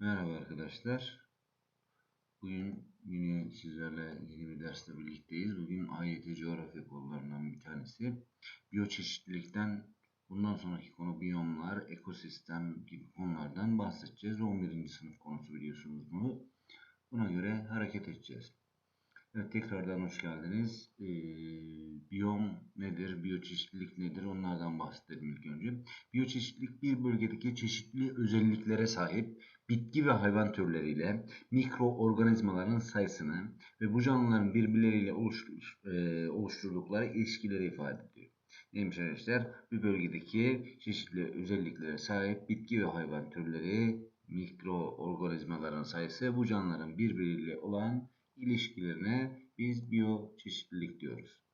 Merhaba arkadaşlar. Bugün yine sizlerle yeni bir dersle birlikteyiz. Bugün AYT coğrafya konularından bir tanesi. Biyoçeşitlilikten bundan sonraki konu biyomlar, ekosistem gibi konulardan bahsedeceğiz. 11. sınıf konusu biliyorsunuz bunu. Buna göre hareket edeceğiz. Evet tekrardan hoş geldiniz. Ee, biyom nedir, biyoçeşitlilik nedir onlardan bahsedelim ilk önce. Biyoçeşitlilik bir bölgedeki çeşitli özelliklere sahip bitki ve hayvan türleriyle mikroorganizmaların sayısını ve bu canlıların birbirleriyle e, oluşturdukları ilişkileri ifade ediyor. Neymiş arkadaşlar? Bir bölgedeki çeşitli özelliklere sahip bitki ve hayvan türleri, mikroorganizmaların sayısı bu canlıların birbiriyle olan ilişkilerine biz biyoçeşitlilik diyoruz.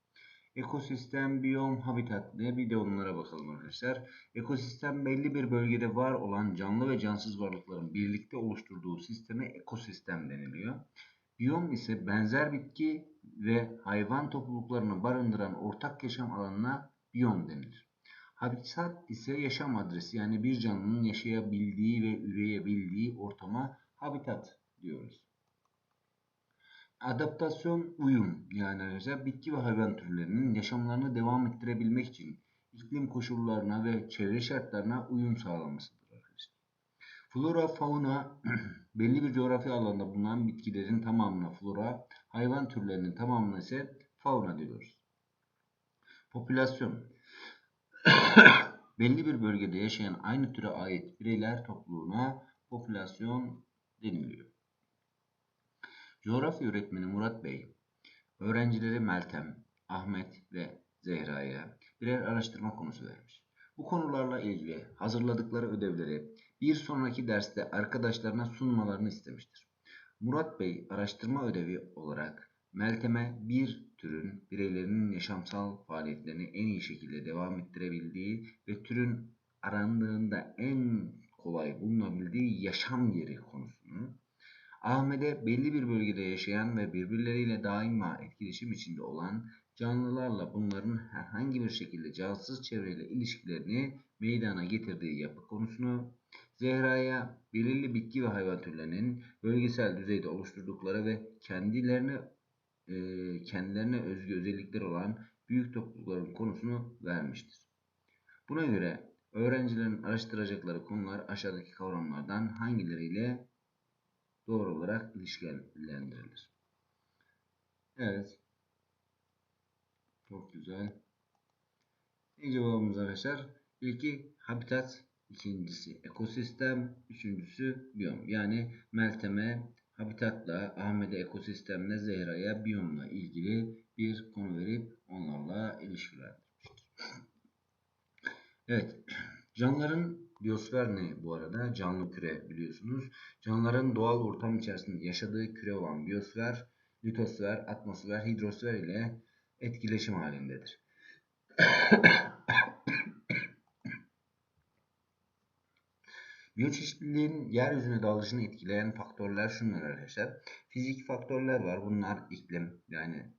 Ekosistem, biyom, habitat ne? Bir de onlara bakalım arkadaşlar. Ekosistem belli bir bölgede var olan canlı ve cansız varlıkların birlikte oluşturduğu sisteme ekosistem deniliyor. Biyom ise benzer bitki ve hayvan topluluklarını barındıran ortak yaşam alanına biyom denir. Habitat ise yaşam adresi yani bir canlının yaşayabildiği ve üreyebildiği ortama habitat diyoruz. Adaptasyon uyum yani arkadaşlar bitki ve hayvan türlerinin yaşamlarını devam ettirebilmek için iklim koşullarına ve çevre şartlarına uyum sağlamasıdır arkadaşlar. Flora, fauna belli bir coğrafi alanda bulunan bitkilerin tamamına flora, hayvan türlerinin tamamına ise fauna diyoruz. Popülasyon belli bir bölgede yaşayan aynı türe ait bireyler topluluğuna popülasyon deniliyor. Coğrafya öğretmeni Murat Bey, öğrencileri Meltem, Ahmet ve Zehra'ya birer araştırma konusu vermiş. Bu konularla ilgili hazırladıkları ödevleri bir sonraki derste arkadaşlarına sunmalarını istemiştir. Murat Bey araştırma ödevi olarak Meltem'e bir türün bireylerinin yaşamsal faaliyetlerini en iyi şekilde devam ettirebildiği ve türün arandığında en kolay bulunabildiği yaşam yeri konusunu Ahmet'e belli bir bölgede yaşayan ve birbirleriyle daima etkileşim içinde olan canlılarla bunların herhangi bir şekilde cansız çevreyle ilişkilerini meydana getirdiği yapı konusunu, Zehra'ya belirli bitki ve hayvan türlerinin bölgesel düzeyde oluşturdukları ve kendilerine e, kendilerine özgü özellikler olan büyük toplulukların konusunu vermiştir. Buna göre öğrencilerin araştıracakları konular aşağıdaki kavramlardan hangileriyle doğru olarak ilişkilendirilir. Evet. Çok güzel. Ne cevabımız arkadaşlar? İlki habitat, ikincisi ekosistem, üçüncüsü biyom. Yani Meltem'e habitatla, Ahmet'e ekosistemle, Zehra'ya biyomla ilgili bir konu verip onlarla ilişkilendirmiştir. Evet. Canlıların Biyosfer ne bu arada? Canlı küre biliyorsunuz. Canlıların doğal ortam içerisinde yaşadığı küre olan biyosfer, litosfer, atmosfer, hidrosfer ile etkileşim halindedir. Biyoçeşitliliğin yeryüzüne dağılışını etkileyen faktörler şunlar arkadaşlar. Fizik faktörler var. Bunlar iklim yani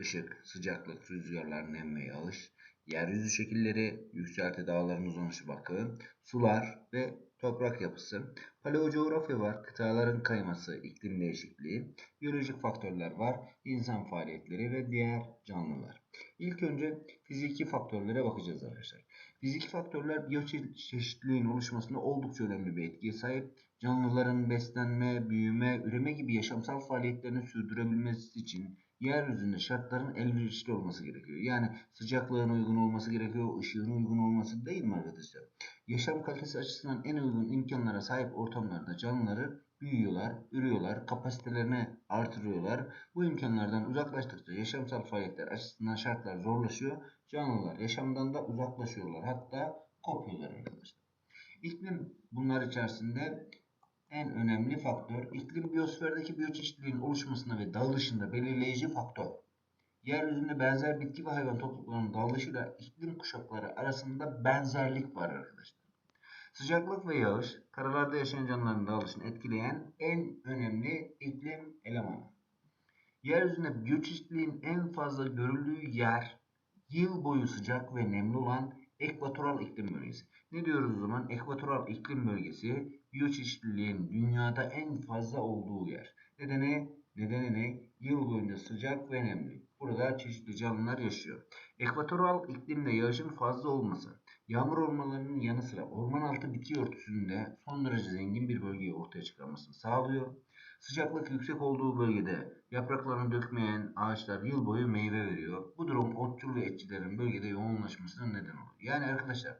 ışık, sıcaklık, rüzgarlar, nem ve yağış yeryüzü şekilleri, yükselti dağların uzanışı bakı, sular ve toprak yapısı, paleocoğrafya var, kıtaların kayması, iklim değişikliği, biyolojik faktörler var, insan faaliyetleri ve diğer canlılar. İlk önce fiziki faktörlere bakacağız arkadaşlar. Fiziki faktörler biyoçeşitliliğin oluşmasında oldukça önemli bir etkiye sahip. Canlıların beslenme, büyüme, üreme gibi yaşamsal faaliyetlerini sürdürebilmesi için yeryüzünde şartların elverişli olması gerekiyor. Yani sıcaklığın uygun olması gerekiyor, ışığın uygun olması değil mi arkadaşlar? Yaşam kalitesi açısından en uygun imkanlara sahip ortamlarda canlıları büyüyorlar, ürüyorlar, kapasitelerini artırıyorlar. Bu imkanlardan uzaklaştıkça yaşamsal faaliyetler açısından şartlar zorlaşıyor. Canlılar yaşamdan da uzaklaşıyorlar. Hatta kopuyorlar arkadaşlar. İklim bunlar içerisinde en önemli faktör iklim biyosferdeki biyoçeşitliliğin oluşmasında ve dağılışında belirleyici faktör. Yeryüzünde benzer bitki ve hayvan topluluklarının dağılışıyla iklim kuşakları arasında benzerlik var arkadaşlar. Sıcaklık ve yağış, karalarda yaşayan canlıların dağılışını etkileyen en önemli iklim elemanı. Yeryüzünde biyoçeşitliliğin en fazla görüldüğü yer, yıl boyu sıcak ve nemli olan ekvatoral iklim bölgesi. Ne diyoruz o zaman? Ekvatoral iklim bölgesi biyoçeşitliliğin dünyada en fazla olduğu yer. Nedeni, nedeni ne? Yıl boyunca sıcak ve nemli. Burada çeşitli canlılar yaşıyor. Ekvatoral iklimde yağışın fazla olması, yağmur ormanlarının yanı sıra orman altı bitki örtüsünde son derece zengin bir bölgeyi ortaya çıkarmasını sağlıyor. Sıcaklık yüksek olduğu bölgede yapraklarını dökmeyen ağaçlar yıl boyu meyve veriyor. Bu durum otçul ve etçilerin bölgede yoğunlaşmasına neden oluyor. Yani arkadaşlar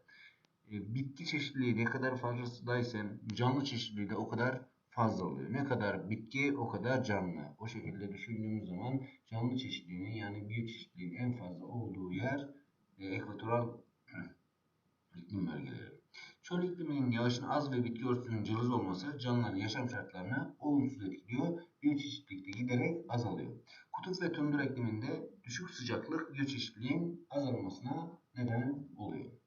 bitki çeşitliliği ne kadar fazlasıysa canlı çeşitliliği de o kadar fazla oluyor. Ne kadar bitki o kadar canlı. O şekilde düşündüğümüz zaman canlı çeşitliliğinin yani biyoçeşitliliğin en fazla olduğu yer e, ekvatoral iklim bölgeleri. Çöl ikliminin yağışın az ve bitki örtüsünün cılız olması canlıların yaşam şartlarını olumsuz etkiliyor. Biyoçeşitlilik de giderek azalıyor. Kutup ve tundra ikliminde düşük sıcaklık biyoçeşitliliğin azalmasına neden oluyor.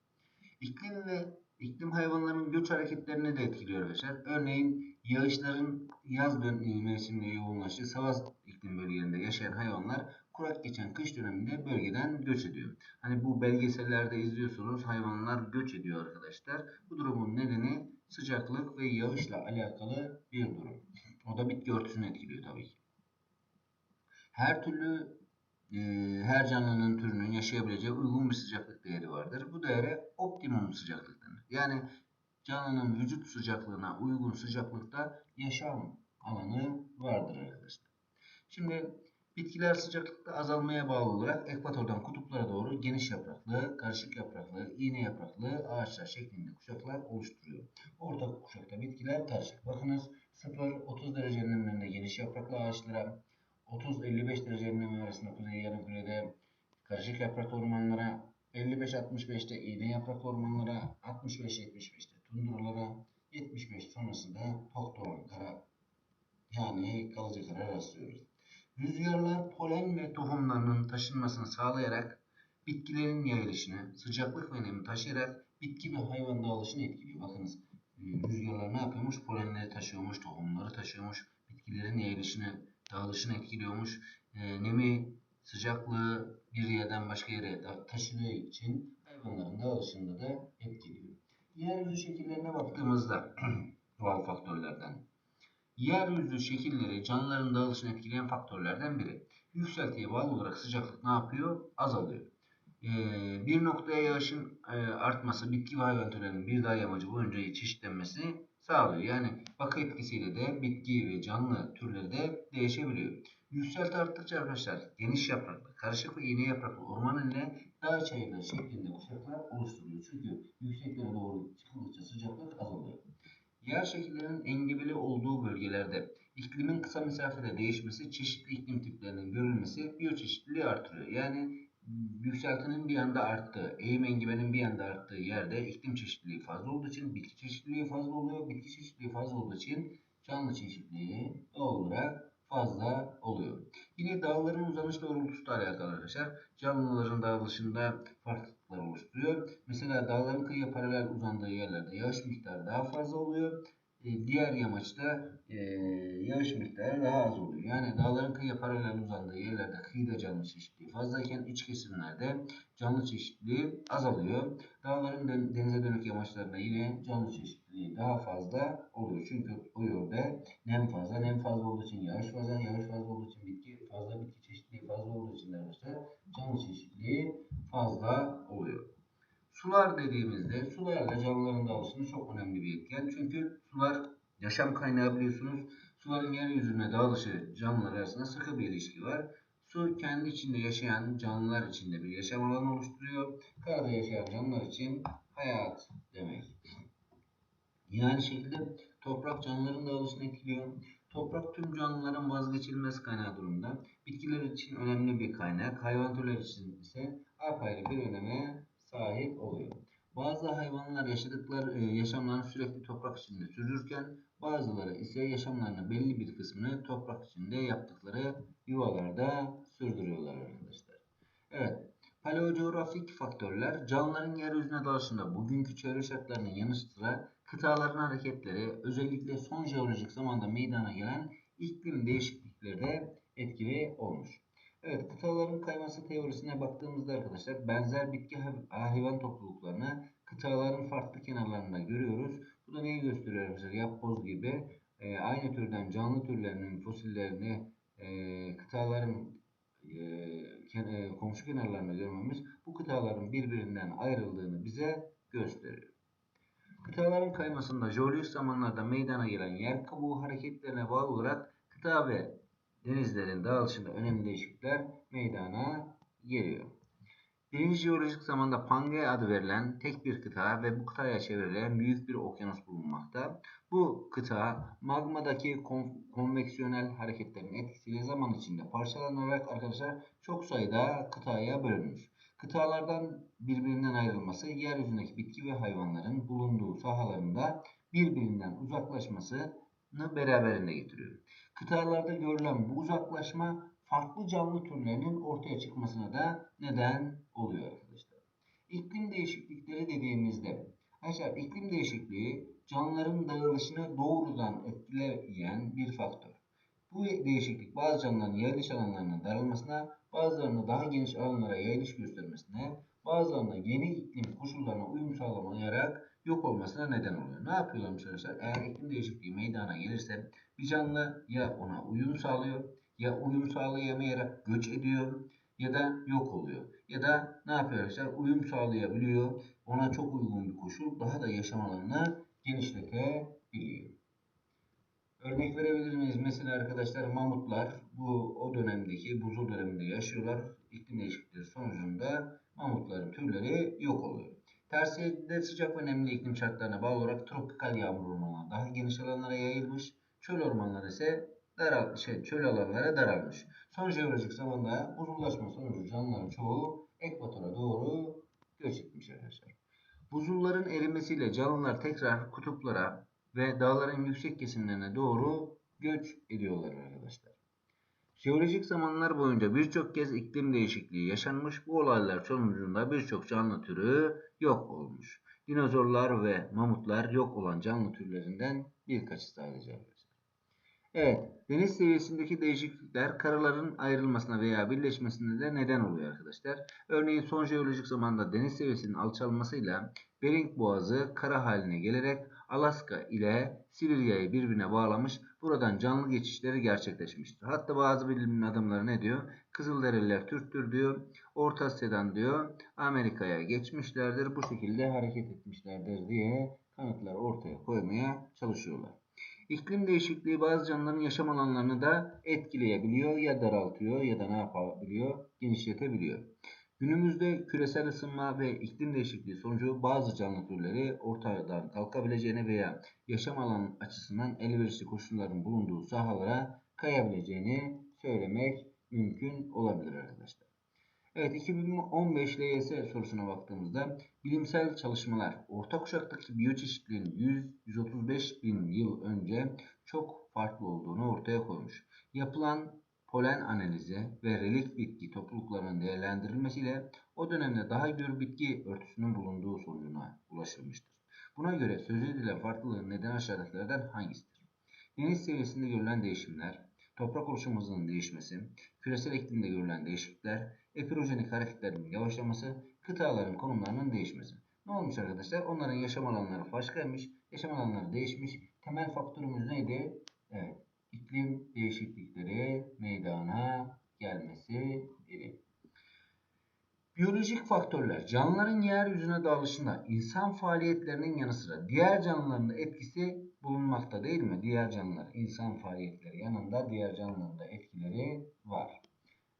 İklim ve iklim hayvanların göç hareketlerini de etkiliyor arkadaşlar. Örneğin yağışların yaz mevsiminde yoğunlaştığı savaz iklim bölgelerinde yaşayan hayvanlar kurak geçen kış döneminde bölgeden göç ediyor. Hani bu belgesellerde izliyorsunuz hayvanlar göç ediyor arkadaşlar. Bu durumun nedeni sıcaklık ve yağışla alakalı bir durum. O da bitki örtüsünü etkiliyor tabii ki. Her türlü e, her canlının türünün yaşayabileceği uygun bir sıcaklık değeri vardır. Bu değere optimum sıcaklık denir. Yani canlının vücut sıcaklığına uygun sıcaklıkta yaşam alanı vardır arkadaşlar. Şimdi bitkiler sıcaklıkta azalmaya bağlı olarak ekvatordan kutuplara doğru geniş yapraklı, karışık yapraklı, iğne yapraklı ağaçlar şeklinde kuşaklar oluşturuyor. Orta kuşakta bitkiler karışık. Bakınız 0-30 derece nemlerinde geniş yapraklı ağaçlara, 30-55 derece nem arasında kuzey yarımkürede karışık yapraklı ormanlara, 55-65'te iğne yapraklı ormanlara, 65-75'te tundralara, 75 sonrasında tokdoğan kara yani kalıcı kara rastlıyoruz. Rüzgarlar polen ve tohumlarının taşınmasını sağlayarak bitkilerin yayılışını, sıcaklık ve nemi taşıyarak bitki ve hayvan dağılışını etkiliyor. Bakınız rüzgarlar ne yapıyormuş? Polenleri taşıyormuş, tohumları taşıyormuş, bitkilerin yayılışını, dağılışını etkiliyormuş. E, nemi, sıcaklığı bir yerden başka yere taşıdığı için hayvanların dağılışında da etkiliyor. Yeryüzü şekillerine baktığımızda doğal faktörlerden Yeryüzü şekilleri canlıların dağılışını etkileyen faktörlerden biri. Yükseltiye bağlı olarak sıcaklık ne yapıyor? Azalıyor. Ee, bir noktaya yağışın e, artması bitki ve hayvan türlerinin bir daha yamacı boyunca çeşitlenmesini sağlıyor. Yani bakı etkisiyle de bitki ve canlı türleri de değişebiliyor. Yükselti arttıkça arkadaşlar geniş yapraklı, karışık ve iğne yapraklı orman ile dağ çayırları şeklinde kuşaklar oluşturuyor. Çünkü yükseklere doğru çıkıldıkça sıcaklık azalıyor. Yer şekillerinin engebeli olduğu bölgelerde iklimin kısa mesafede değişmesi, çeşitli iklim tiplerinin görülmesi biyoçeşitliliği artırıyor. Yani yükseltinin bir anda arttığı, eğim engebenin bir anda arttığı yerde iklim çeşitliliği fazla olduğu için bitki çeşitliliği fazla oluyor. Bitki çeşitliliği fazla olduğu için canlı çeşitliliği olarak fazla oluyor. Yine dağların uzanış doğrultusu da alakalı arkadaşlar. Canlıların dağılışında farklılıklar oluşturuyor. Mesela dağların kıyıya paralel uzandığı yerlerde yağış miktarı daha fazla oluyor. E, diğer yamaçta e, yağış miktarı daha az oluyor. Yani dağların kıyıya paralel uzandığı yerlerde kıyıda canlı çeşitliliği fazlayken iç kesimlerde canlı çeşitliliği azalıyor. Dağların denize dönük yamaçlarında yine canlı çeşitliliği daha fazla oluyor. Çünkü o yörde nem fazla, nem fazla olduğu için yağış fazla, yağış fazla olduğu için bitki fazla, bitki çeşitliliği fazla olduğu için arkadaşlar canlı çeşitliliği fazla oluyor. Sular dediğimizde sularla canlıların dağılışını çok önemli bir etken. Çünkü sular yaşam kaynağı biliyorsunuz. Suların yeryüzüne dağılışı canlılar arasında sıkı bir ilişki var. Su kendi içinde yaşayan canlılar içinde bir yaşam alanı oluşturuyor. Karada yaşayan canlılar için hayat demek. Yani şekilde toprak canlıların dağılışını etkiliyor. Toprak tüm canlıların vazgeçilmez kaynağı durumda. Bitkiler için önemli bir kaynak. Hayvan türleri için ise apayrı bir öneme sahip oluyor. Bazı hayvanlar yaşadıkları e, yaşamlarını sürekli toprak içinde sürdürürken bazıları ise yaşamlarının belli bir kısmını toprak içinde yaptıkları yuvalarda sürdürüyorlar arkadaşlar. Evet. Paleocoğrafik faktörler canlıların yeryüzüne dalışında bugünkü çevre şartlarının yanı sıra kıtaların hareketleri özellikle son jeolojik zamanda meydana gelen iklim değişiklikleri de etkili olmuş. Evet, kıtaların kayması teorisine baktığımızda arkadaşlar benzer bitki hayvan topluluklarını kıtaların farklı kenarlarında görüyoruz. Bu da neyi gösteriyor arkadaşlar? Yapboz gibi e, aynı türden canlı türlerinin fosillerini e, kıtaların e, e, komşu kenarlarında görmemiz bu kıtaların birbirinden ayrıldığını bize gösteriyor. Kıtaların kaymasında jeolojik zamanlarda meydana gelen yer kabuğu hareketlerine bağlı olarak kıta ve denizlerin dağılışında önemli değişiklikler meydana geliyor. Birinci jeolojik zamanda Pangea adı verilen tek bir kıta ve bu kıtaya çevrilen büyük bir okyanus bulunmakta. Bu kıta magmadaki kon- konveksiyonel hareketlerin etkisiyle zaman içinde parçalanarak arkadaşlar çok sayıda kıtaya bölünmüş. Kıtalardan birbirinden ayrılması yeryüzündeki bitki ve hayvanların bulunduğu sahalarında birbirinden uzaklaşmasını beraberinde getiriyor. Kıtalarda görülen bu uzaklaşma farklı canlı türlerinin ortaya çıkmasına da neden oluyor arkadaşlar. İklim değişiklikleri dediğimizde arkadaşlar iklim değişikliği canlıların dağılışını doğrudan etkileyen bir faktör. Bu değişiklik bazı canlıların yayılış alanlarının daralmasına, bazılarının daha geniş alanlara yayılış göstermesine, bazılarına yeni iklim koşullarına uyum sağlamayarak yok olmasına neden oluyor. Ne yapıyorlarmış arkadaşlar? Eğer iklim değişikliği meydana gelirse bir canlı ya ona uyum sağlıyor ya uyum sağlayamayarak göç ediyor ya da yok oluyor. Ya da ne yapıyor arkadaşlar? Uyum sağlayabiliyor. Ona çok uygun bir koşul daha da yaşam alanını genişletebiliyor. Örnek verebilir miyiz? Mesela arkadaşlar mamutlar bu o dönemdeki buzul döneminde yaşıyorlar. İklim değişiklikleri sonucunda mamutların türleri yok oluyor. Tersiyede sıcak ve nemli iklim şartlarına bağlı olarak tropikal yağmur ormanları daha geniş alanlara yayılmış. Çöl ormanları ise daral, şey, çöl alanlara daralmış. Son jeolojik zamanda buzullaşma sonucu canlıların çoğu ekvatora doğru göç etmiş arkadaşlar. Buzulların erimesiyle canlılar tekrar kutuplara ve dağların yüksek kesimlerine doğru göç ediyorlar arkadaşlar. Jeolojik zamanlar boyunca birçok kez iklim değişikliği yaşanmış. Bu olaylar sonucunda birçok canlı türü yok olmuş. Dinozorlar ve mamutlar yok olan canlı türlerinden birkaçı sadece. Evet, deniz seviyesindeki değişiklikler karaların ayrılmasına veya birleşmesine de neden oluyor arkadaşlar. Örneğin son jeolojik zamanda deniz seviyesinin alçalmasıyla Bering Boğazı kara haline gelerek Alaska ile Sibirya'yı birbirine bağlamış, buradan canlı geçişleri gerçekleşmiştir. Hatta bazı bilim adamları ne diyor? Kızılderililer Türktür diyor, Orta Asya'dan diyor Amerika'ya geçmişlerdir, bu şekilde hareket etmişlerdir diye kanıtlar ortaya koymaya çalışıyorlar. İklim değişikliği bazı canlıların yaşam alanlarını da etkileyebiliyor ya daraltıyor ya da ne yapabiliyor? Genişletebiliyor. Günümüzde küresel ısınma ve iklim değişikliği sonucu bazı canlı türleri ortadan kalkabileceğini veya yaşam alanı açısından elverişli koşulların bulunduğu sahalara kayabileceğini söylemek mümkün olabilir arkadaşlar. Evet 2015 LYS sorusuna baktığımızda bilimsel çalışmalar orta kuşaktaki biyoçeşitliliğin 100-135 bin yıl önce çok farklı olduğunu ortaya koymuş. Yapılan polen analizi ve relik bitki topluluklarının değerlendirilmesiyle o dönemde daha gür bitki örtüsünün bulunduğu sonucuna ulaşılmıştır. Buna göre söz edilen farklılığın neden aşağıdakilerden hangisidir? Deniz seviyesinde görülen değişimler, toprak oluşum hızının değişmesi, küresel iklimde görülen değişiklikler, epirojenik hareketlerin yavaşlaması, kıtaların konumlarının değişmesi. Ne olmuş arkadaşlar? Onların yaşam alanları başkaymış, yaşam alanları değişmiş. Temel faktörümüz neydi? Evet, iklim değişiklikleri meydana gelmesi idi. Biyolojik faktörler canlıların yeryüzüne dağılışında insan faaliyetlerinin yanı sıra diğer canlıların da etkisi bulunmakta değil mi? Diğer canlılar insan faaliyetleri yanında diğer canlıların da etkileri var.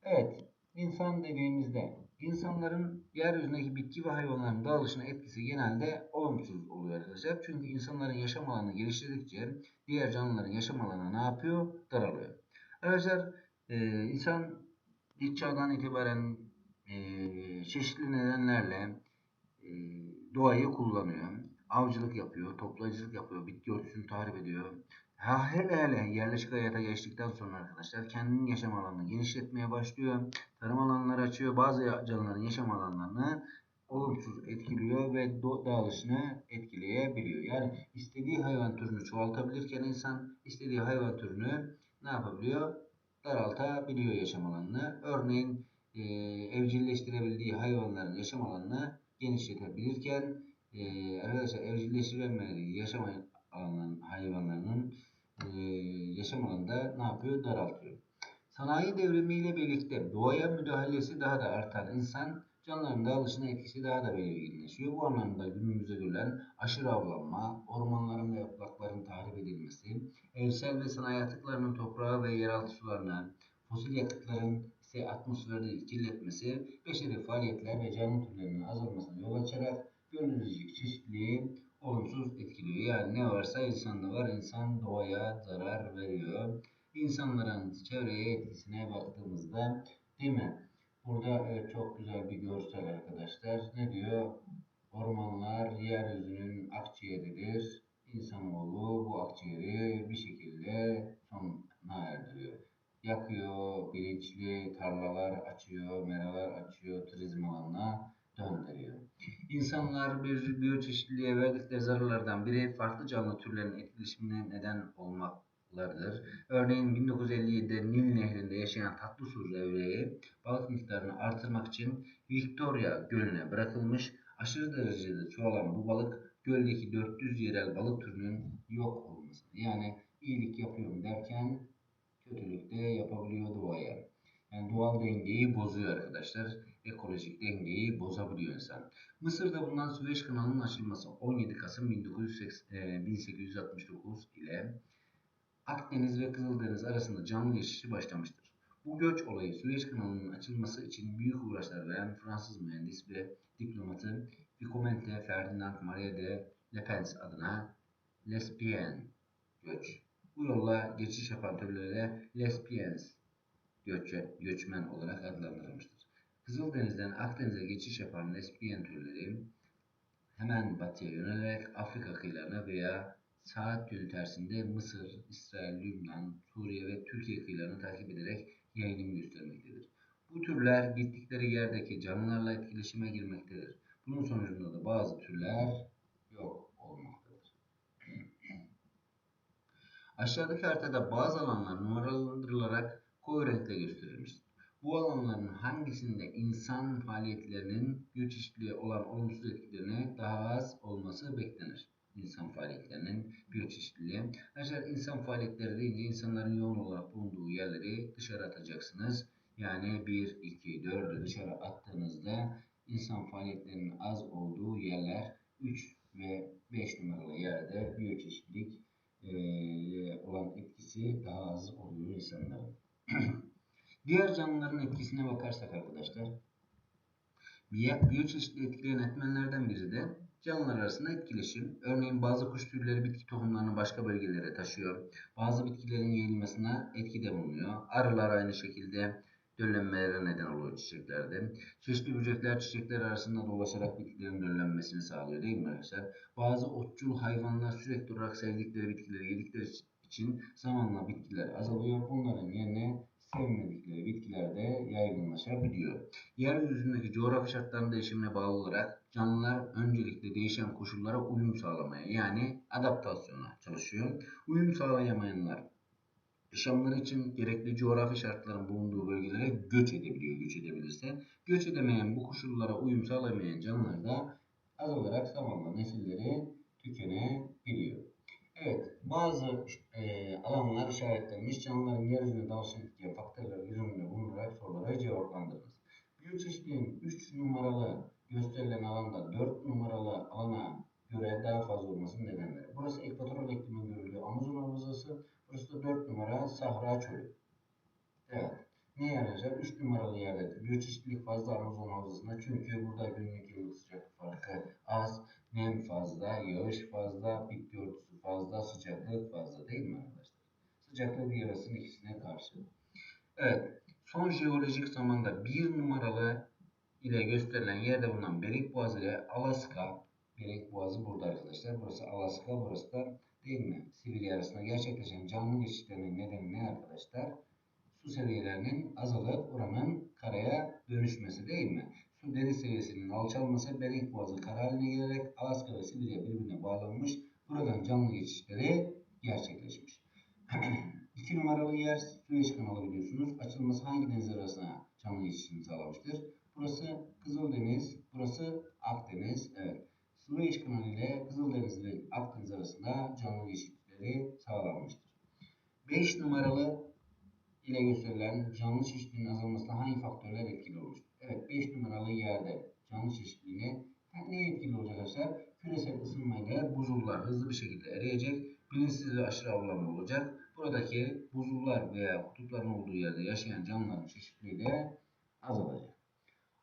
Evet insan dediğimizde insanların yeryüzündeki bitki ve hayvanların dağılışına etkisi genelde olumsuz oluyor arkadaşlar. Çünkü insanların yaşam alanı geliştirdikçe diğer canlıların yaşam alanı ne yapıyor? Daralıyor. Arkadaşlar e, insan ilk çağdan itibaren e, çeşitli nedenlerle e, doğayı kullanıyor. Avcılık yapıyor, toplayıcılık yapıyor, bitki örtüsünü tahrip ediyor. Ha, hele hele yerleşik hayata geçtikten sonra arkadaşlar kendinin yaşam alanını genişletmeye başlıyor. Tarım alanları açıyor. Bazı canlıların yaşam alanlarını olumsuz etkiliyor ve dağılışını etkileyebiliyor. Yani istediği hayvan türünü çoğaltabilirken insan istediği hayvan türünü ne yapabiliyor? Daraltabiliyor yaşam alanını. Örneğin e, evcilleştirebildiği hayvanların yaşam alanını genişletebilirken Ee, arkadaşlar evcilleştirilenmedeki yaşam alanlarının, hayvanlarının e, yaşam alanında ne yapıyor? Daraltıyor. Sanayi devrimiyle birlikte doğaya müdahalesi daha da artan insan canlıların dağılışına etkisi daha da belirginleşiyor. Bu anlamda günümüzde görülen aşırı avlanma, ormanların ve yaprakların tahrip edilmesi, evsel ve sanayi atıklarının toprağa ve yeraltı sularına, fosil yakıtların ise atmosferde kirletmesi, beşeri faaliyetler ve canlı türlerinin azalmasına yol açarak biyolojik çeşitliliği olumsuz etkiliyor. Yani ne varsa insanda var, insan doğaya zarar veriyor. İnsanların çevreye etkisine baktığımızda değil mi? Burada evet, çok güzel bir görsel arkadaşlar. Ne diyor? Ormanlar yeryüzünün akciğeridir. İnsanoğlu bu akciğeri bir şekilde sona erdiriyor. Yakıyor, bilinçli tarlalar açıyor, meralar açıyor, turizm alanına döndürüyor. İnsanlar bir biyoçeşitliliğe verdikleri zararlardan biri farklı canlı türlerin etkileşimine neden olmaklarıdır. Örneğin 1957'de Nil Nehri'nde yaşayan tatlı su levreği balık miktarını artırmak için Victoria Gölü'ne bırakılmış. Aşırı derecede çoğalan bu balık göldeki 400 yerel balık türünün yok olması. Yani iyilik yapıyorum derken kötülük de yapabiliyor doğaya. Yani doğal dengeyi bozuyor arkadaşlar. Ekolojik dengeyi bozabiliyor insan. Mısır'da bulunan Süveyş kanalının açılması 17 Kasım 1980, 1869 ile Akdeniz ve Kızıldeniz arasında canlı geçişi başlamıştır. Bu göç olayı Süveyş kanalının açılması için büyük uğraşlar veren Fransız mühendis ve diplomatı Vicomte Ferdinand Marie de Lepens adına Lespien göç. Bu yolla geçiş yapan türlere Lespiens göçe, göçmen olarak adlandırılmıştır. Kızıldeniz'den Akdeniz'e geçiş yapan Lespien türleri hemen batıya yönelerek Afrika kıyılarına veya saat yönü tersinde Mısır, İsrail, Lübnan, Suriye ve Türkiye kıyılarını takip ederek yayılım göstermektedir. Bu türler gittikleri yerdeki canlılarla etkileşime girmektedir. Bunun sonucunda da bazı türler yok olmaktadır. Aşağıdaki haritada bazı alanlar numaralandırılarak koyu renkle gösterilmiştir. Bu alanların hangisinde insan faaliyetlerinin biyoçeşitliliğe olan olumsuz etkilerine daha az olması beklenir? İnsan faaliyetlerinin biyoçeşitliliğe. Arkadaşlar insan faaliyetleri deyince insanların yoğun olarak bulunduğu yerleri dışarı atacaksınız. Yani 1, 2, 4'ü dışarı attığınızda insan faaliyetlerinin az olduğu yerler 3 ve 5 numaralı yerde biyoçeşitlilik e, olan etkisi daha az oluyor insanların. Diğer canlıların etkisine bakarsak arkadaşlar, biyoçeşitliği etkileyen etmenlerden biri de canlılar arasında etkileşim. Örneğin bazı kuş türleri bitki tohumlarını başka bölgelere taşıyor. Bazı bitkilerin yayılmasına etkide bulunuyor. Arılar aynı şekilde döllenmelere neden oluyor çiçeklerde. Çeşitli böcekler çiçekler arasında dolaşarak bitkilerin döllenmesini sağlıyor değil mi arkadaşlar? Bazı otçul hayvanlar sürekli olarak sevdikleri bitkileri yedikleri için zamanla bitkiler azalıyor. Bunların yerine sevmedikleri bitkiler de yaygınlaşabiliyor. Yeryüzündeki coğrafi şartların değişimine bağlı olarak canlılar öncelikle değişen koşullara uyum sağlamaya yani adaptasyona çalışıyor. Uyum sağlayamayanlar yaşamları için gerekli coğrafi şartların bulunduğu bölgelere göç edebiliyor, göç edebilirse. Göç edemeyen bu koşullara uyum sağlamayan canlılar da azalarak zamanla nesilleri tükenebiliyor. Evet, bazı e, alanlar işaretlenmiş. Canlıların yeryüzüne dalışını etkileyen faktörler göz önünde bulundurarak sorulara cevaplandırınız. Biyoçeşitliğin 3 numaralı gösterilen alanda 4 numaralı alana göre daha fazla olmasının nedenleri. Burası ekvatoral iklimin görüldüğü Amazon havzası. Burası da 4 numara Sahra Çölü. Evet. Ne yarayacak? 3 numaralı yerde biyoçeşitlilik fazla Amazon havzasında. Çünkü burada günlük yıllık sıcaklık farkı az, nem fazla, yağış fazla, bitki örtüsü fazla, sıcaklık fazla değil mi arkadaşlar? Sıcaklık bir yarasının ikisine karşı. Evet. Son jeolojik zamanda 1 numaralı ile gösterilen yerde bulunan Bering Boğazı ile Alaska Bering Boğazı burada arkadaşlar. Burası Alaska, burası da değil mi? Sibirya arasında gerçekleşen canlı geçişlerinin nedeni ne arkadaşlar? Su seviyelerinin azalıp oranın karaya dönüşmesi değil mi? Su deniz seviyesinin alçalması Bering Boğazı kara haline gelerek Alaska ve Sibirya birbirine bağlanmış. Buradan canlı geçişleri gerçekleşmiş. İki numaralı yer Süveyş kanalı biliyorsunuz. Açılması hangi deniz arasına canlı geçişini sağlamıştır? Burası Kızıldeniz, burası Akdeniz. Evet. Süveyş kanalı ile Kızıldeniz ve Akdeniz arasında canlı geçitleri sağlanmıştır. 5 numaralı ile gösterilen canlı çeşitliliğinin azalmasına hangi faktörler etkili olmuştur? Evet 5 numaralı yerde canlı çeşitliliğine ne etkili olacak arkadaşlar? Küresel ısınmayla buzullar hızlı bir şekilde eriyecek, bilinçsiz ve aşırı avlanma olacak. Buradaki buzullar veya kutupların olduğu yerde yaşayan canlıların çeşitliliği de azalacak.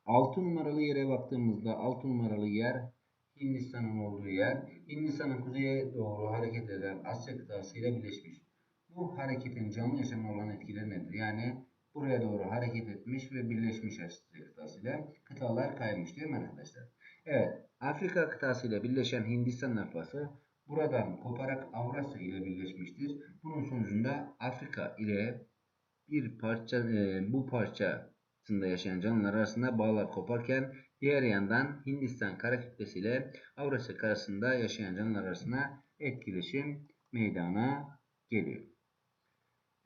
6 numaralı yere baktığımızda 6 numaralı yer Hindistan'ın olduğu yer. Hindistan'ın kuzeye doğru hareket eden Asya kıtasıyla birleşmiş. Bu hareketin canlı yaşama olan etkileri nedir? Yani buraya doğru hareket etmiş ve birleşmiş Asya kıtasıyla kıtalar kaymış değil mi arkadaşlar? Evet, Afrika kıtasıyla birleşen Hindistan lafası buradan koparak Avrasya ile birleşmiştir. Bunun sonucunda Afrika ile bir parça e, bu parçasında yaşayan canlılar arasında bağlar koparken diğer yandan Hindistan kara kütlesi ile Avrasya karasında yaşayan canlılar arasında etkileşim meydana geliyor.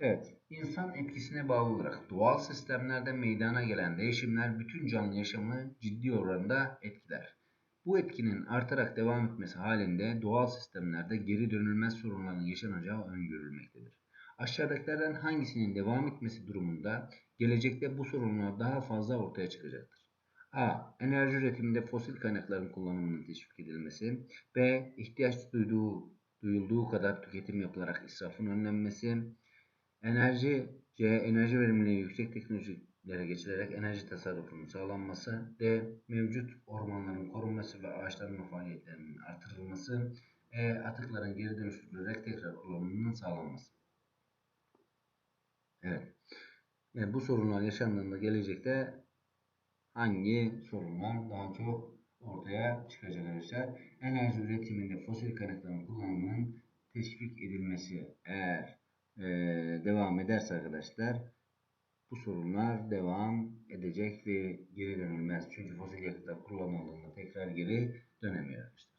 Evet, insan etkisine bağlı olarak doğal sistemlerde meydana gelen değişimler bütün canlı yaşamı ciddi oranda etkiler. Bu etkinin artarak devam etmesi halinde doğal sistemlerde geri dönülmez sorunların yaşanacağı öngörülmektedir. Aşağıdakilerden hangisinin devam etmesi durumunda gelecekte bu sorunlar daha fazla ortaya çıkacaktır? A. Enerji üretiminde fosil kaynakların kullanımının teşvik edilmesi. B. ihtiyaç duyduğu, duyulduğu kadar tüketim yapılarak israfın önlenmesi. Enerji C. Enerji verimliliği yüksek teknolojilere geçilerek enerji tasarrufunun sağlanması. D. Mevcut ormanların korunması ve ağaçlanma faaliyetlerinin artırılması. E. Atıkların geri dönüştürülerek tekrar kullanımının sağlanması. Evet. Yani bu sorunlar yaşandığında gelecekte hangi sorunlar daha çok ortaya çıkacak arkadaşlar? Enerji üretiminde fosil kaynakların kullanımının teşvik edilmesi eğer e, devam ederse arkadaşlar bu sorunlar devam edecek ve geri dönülmez. Çünkü fosil yakıtlar kullanıldığında tekrar geri dönemiyor arkadaşlar.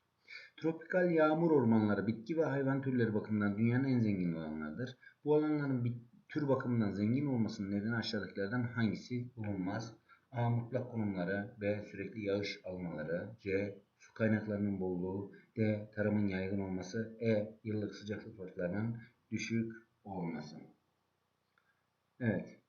Tropikal yağmur ormanları bitki ve hayvan türleri bakımından dünyanın en zengin alanlarıdır. Bu alanların tür bakımından zengin olmasının nedeni aşağıdakilerden hangisi bulunmaz? A. Mutlak konumları B. Sürekli yağış almaları C. Su kaynaklarının bolluğu D. Tarımın yaygın olması E. Yıllık sıcaklık farklarının düşük olması. Evet.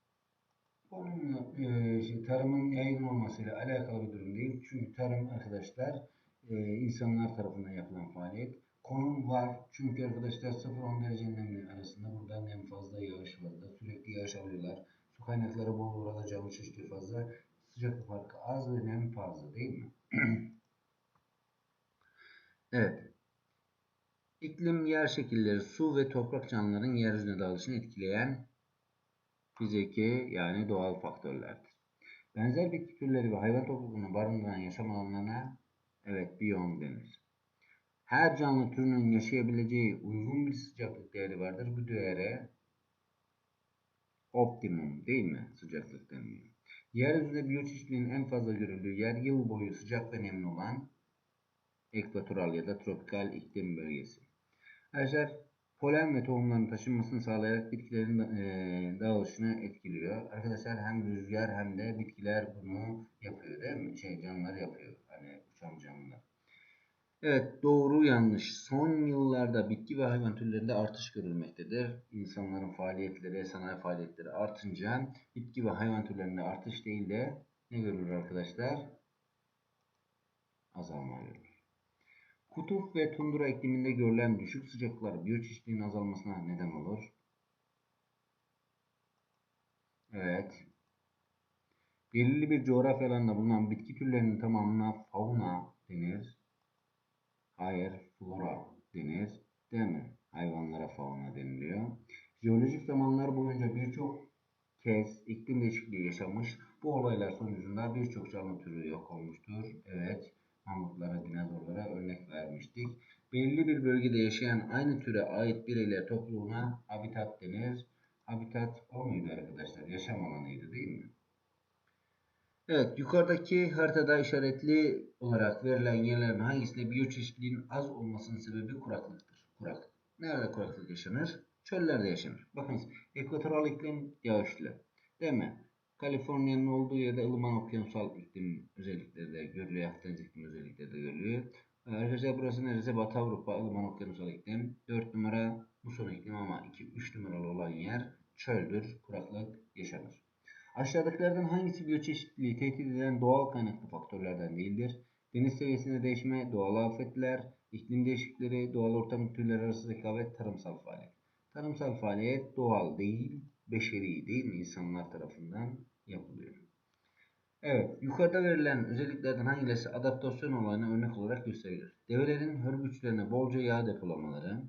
Bunun e, şey, tarımın yaygın olmasıyla alakalı bir durum değil. Çünkü tarım arkadaşlar e, insanlar tarafından yapılan faaliyet. Konum var. Çünkü arkadaşlar 0-10 derece nemli arasında burada nem fazla yağış fazla. Sürekli yağış alıyorlar. Su kaynakları bol burada canlı çeşitli fazla. Sıcaklık farkı az ve nem fazla değil mi? evet. İklim, yer şekilleri, su ve toprak canlıların yeryüzüne dağılışını etkileyen fiziki yani doğal faktörlerdir. Benzer bitki türleri ve hayvan topluluğunu barındıran yaşam alanlarına evet biyom denir. Her canlı türünün yaşayabileceği uygun bir sıcaklık değeri vardır. Bu değere optimum değil mi sıcaklık deniliyor. Yeryüzünde biyoçeşitliliğin en fazla görüldüğü yer yıl boyu sıcak ve nemli olan ekvatoral ya da tropikal iklim bölgesi. Arkadaşlar polen ve tohumların taşınmasını sağlayarak bitkilerin e, dağılışını etkiliyor. Arkadaşlar hem rüzgar hem de bitkiler bunu yapıyor değil mi? Şey canlılar yapıyor. Hani uçan canlılar. Evet doğru yanlış. Son yıllarda bitki ve hayvan türlerinde artış görülmektedir. İnsanların faaliyetleri, sanayi faaliyetleri artınca bitki ve hayvan türlerinde artış değil de ne görülür arkadaşlar? Azalma görülür. Kutup ve tundra ikliminde görülen düşük sıcaklıklar biyoçeşitliliğin azalmasına neden olur. Evet. Belirli bir coğrafya alanında bulunan bitki türlerinin tamamına fauna denir. Hayır, flora denir. Değil mi? Hayvanlara fauna deniliyor. Jeolojik zamanlar boyunca birçok kez iklim değişikliği yaşamış. Bu olaylar sonucunda birçok canlı türü yok olmuştur. Evet, mamutlara, dinozorlara örnek vermiştik. Belli bir bölgede yaşayan aynı türe ait bireyler topluluğuna habitat denir. Habitat o muydu arkadaşlar? Yaşam alanıydı değil mi? Evet, yukarıdaki haritada işaretli olarak verilen yerlerin hangisinde biyoçeşitliliğin az olmasının sebebi kuraklıktır. Kuraklık. Nerede kuraklık yaşanır? Çöllerde yaşanır. Bakınız, ekvatoral iklim yağışlı. Değil mi? Kaliforniya'nın olduğu yerde ılıman okyanusal iklim özellikleri de görülüyor. Akdeniz iklim özellikleri de görülüyor. Arkadaşlar burası neresi? Batı Avrupa, Ilıman Okyanusal iklim. 4 numara muson iklim ama 2-3 numaralı olan yer çöldür, kuraklık yaşanır. Aşağıdakilerden hangisi biyoçeşitliliği tehdit eden doğal kaynaklı faktörlerden değildir? Deniz seviyesinde değişme, doğal afetler, iklim değişiklikleri, doğal ortam türleri arası rekabet, tarımsal faaliyet. Tarımsal faaliyet doğal değil, beşeri değil mi insanlar tarafından yapılıyor. Evet, yukarıda verilen özelliklerden hangileri adaptasyon olayına örnek olarak gösterilir? Develerin hörgüçlerine bolca yağ depolamaları,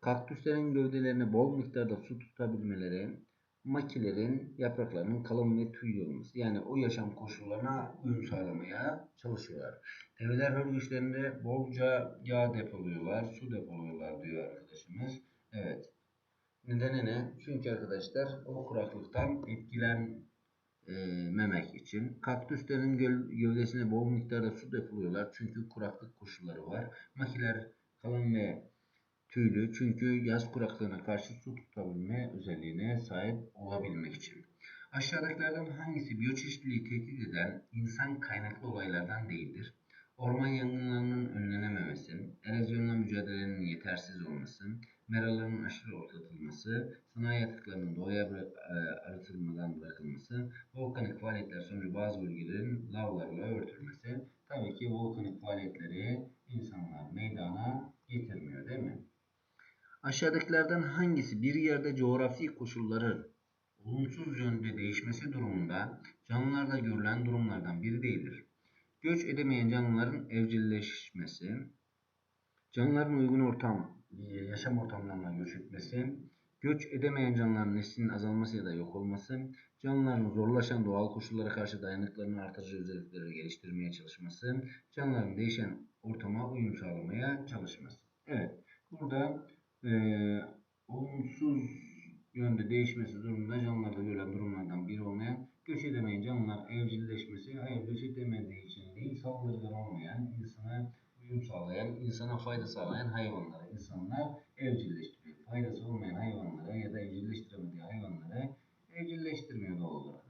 kaktüslerin gövdelerine bol miktarda su tutabilmeleri, makilerin yapraklarının kalın ve tüylü olması. Yani o yaşam koşullarına uyum sağlamaya çalışıyorlar. Develer hörgüçlerinde bolca yağ depoluyorlar, su depoluyorlar diyor arkadaşımız. Evet. Nedeni ne? Çünkü arkadaşlar o kuraklıktan etkilenmemek için. Kaktüslerin gövdesine bol miktarda su depoluyorlar. Çünkü kuraklık koşulları var. Makiler kalın ve tüylü çünkü yaz kuraklığına karşı su tutabilme özelliğine sahip olabilmek için. Aşağıdakilerden hangisi biyoçeşitliliği tehdit eden insan kaynaklı olaylardan değildir? Orman yangınlarının önlenememesi, erozyonla mücadelenin yetersiz olması, meraların aşırı ortatılması, sanayi atıklarının doğaya bıra- e, arıtılmadan bırakılması, volkanik faaliyetler sonucu bazı bölgelerin lavlarla örtülmesi. Tabii ki volkanik faaliyetleri insanlar meydana getirmiyor değil mi? Aşağıdakilerden hangisi bir yerde coğrafi koşulların olumsuz yönde değişmesi durumunda canlılarda görülen durumlardan biri değildir? Göç edemeyen canlıların evcilleşmesi, canlıların uygun ortam, yaşam ortamlarına göç etmesi, göç edemeyen canlıların neslinin azalması ya da yok olması, canlıların zorlaşan doğal koşullara karşı dayanıklarını artırıcı özellikleri geliştirmeye çalışması, canlıların değişen ortama uyum sağlamaya çalışması. Evet, burada eee olumsuz yönde değişmesi durumunda canlılarda görülen durumlardan biri olmayan göç edemeyen canlılar evcilleşmesi, hayır göç edemediği için değil, saldırgan olmayan, insana uyum sağlayan, insana fayda sağlayan hayvanları insanlar evcilleştiriyor. Faydası olmayan hayvanları ya da evcilleştiremediği hayvanları evcilleştirmiyor doğal olarak.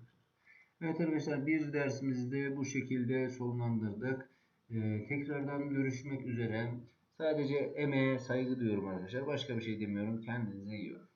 Evet arkadaşlar bir dersimizi de bu şekilde sonlandırdık. Ee, tekrardan görüşmek üzere. Sadece emeğe saygı duyuyorum arkadaşlar. Başka bir şey demiyorum. Kendinize iyi bakın.